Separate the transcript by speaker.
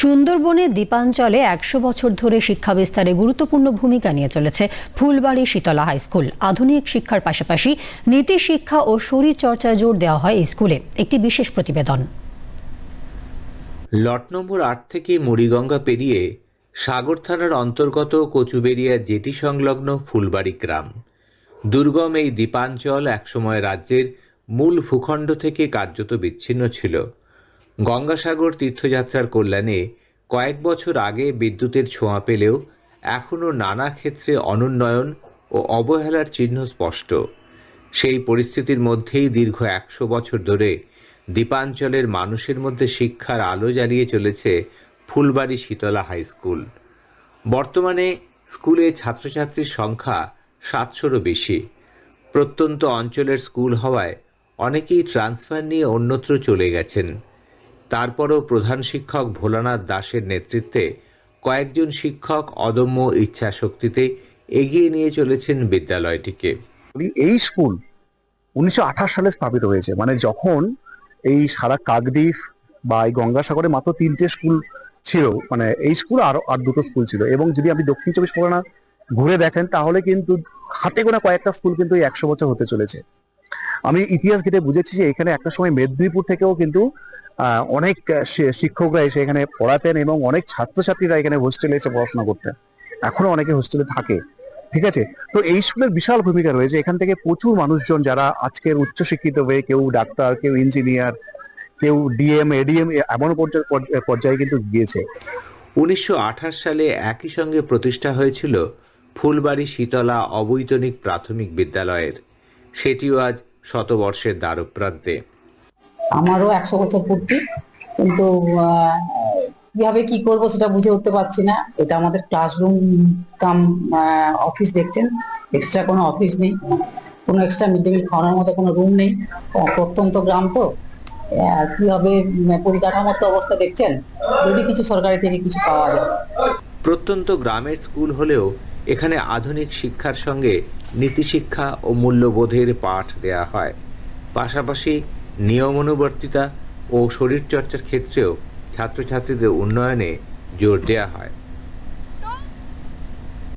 Speaker 1: সুন্দরবনে দ্বীপাঞ্চলে একশো বছর ধরে শিক্ষা বিস্তারে গুরুত্বপূর্ণ ভূমিকা নিয়ে চলেছে ফুলবাড়ি শীতলা হাই স্কুল। আধুনিক শিক্ষার পাশাপাশি নীতি, শিক্ষা ও শরীর চর্চায় জোর দেওয়া হয় এই স্কুলে। একটি বিশেষ প্রতিবেদন।
Speaker 2: লট নম্বর আট থেকে মুড়িগঙ্গা পেরিয়ে সাগর থানার অন্তর্গত কচুবেড়িয়া জেটি সংলগ্ন ফুলবাড়ি গ্রাম। দুর্গম এই দ্বীপাঞ্চল একসময় রাজ্যের মূল ভূখণ্ড থেকে কার্যত বিচ্ছিন্ন ছিল। গঙ্গাসাগর তীর্থযাত্রার কল্যাণে কয়েক বছর আগে বিদ্যুতের ছোঁয়া পেলেও এখনও নানা ক্ষেত্রে অনুন্নয়ন ও অবহেলার চিহ্ন স্পষ্ট। সেই পরিস্থিতির মধ্যেই দীর্ঘ একশো বছর ধরে দ্বীপাঞ্চলের মানুষের মধ্যে শিক্ষার আলো জ্বালিয়ে চলেছে ফুলবাড়ি শীতলা হাই স্কুল। বর্তমানে স্কুলে ছাত্রছাত্রীর সংখ্যা সাতশোরও বেশি। প্রত্যন্ত অঞ্চলের স্কুল হওয়ায় অনেকেই ট্রান্সফার নিয়ে অন্যত্র চলে গেছেন। তারপরও প্রধান শিক্ষক ভোলানাথ দাসের নেতৃত্বে কয়েকজন শিক্ষক অদম্য ইচ্ছাশক্তিতে এগিয়ে নিয়ে চলেছেন বিদ্যালয়টিকে।
Speaker 3: এই স্কুল উনিশশো আঠাশ সালে স্থাপিত হয়েছে। মানে যখন এই সারা কাকদ্বীপ বা এই গঙ্গাসাগরে মাত্র তিনটে স্কুল ছিল মানে এই স্কুল আর আর দুটো স্কুল ছিল। এবং যদি আপনি দক্ষিণ চব্বিশ পরগনা ঘুরে দেখেন, তাহলে কিন্তু হাতে গোনা কয়েকটা স্কুল কিন্তু এই একশো বছর হতে চলেছে। আমি ইতিহাস ঘেটে বুঝেছি যে এখানে একটা সময় মেদিনীপুর থেকেও কিন্তু অনেক শিক্ষকরা এসে এখানে পড়াতেন এবং অনেক ছাত্রছাত্রীরা এখানে হোস্টেলে এসে পড়াশোনা করতেন। এখনও অনেকে হোস্টেলে থাকে। ঠিক আছে? তো এই স্কুলের বিশাল ভূমিকা রয়েছে। এখান থেকে প্রচুর মানুষজন যারা আজকের উচ্চশিক্ষিত হয়ে কেউ ডাক্তার, কেউ ইঞ্জিনিয়ার কেউ ডিএম এডিএম এমন পর্যায়ে কিন্তু গিয়েছে।
Speaker 2: উনিশশো আঠাশ সালে একই সঙ্গে প্রতিষ্ঠা হয়েছিল ফুলবাড়ি শীতলা অবৈতনিক প্রাথমিক বিদ্যালয়ের। সেটিও আজ শতবর্ষের দ্বারপ্রান্তে।
Speaker 4: আমারও একশো বছর পূর্তি কিন্তু কীভাবে কি করব সেটা বুঝে উঠতে পারছি না। এটা আমাদের ক্লাসরুম কাম অফিস দেখছেন। এক্সট্রা কোনো অফিস নেই কোনো এক্সট্রা মিড ডে মিল খাওয়ানোর মতো কোনো রুম নেই। প্রত্যন্ত গ্রাম তো। কীভাবে পরিকাঠামোর তো অবস্থা দেখছেন? যদি কিছু সরকারি থেকে কিছু পাওয়া যায়।
Speaker 2: প্রত্যন্ত গ্রামের স্কুল হলেও এখানে আধুনিক শিক্ষার সঙ্গে নীতিশিক্ষা ও মূল্যবোধের পাঠ দেয়া হয়। পাশাপাশি নিয়মানুবর্তিতা ও শরীরচর্চার ক্ষেত্রেও ছাত্রছাত্রীদের উন্নয়নে জোর দেওয়া হয়।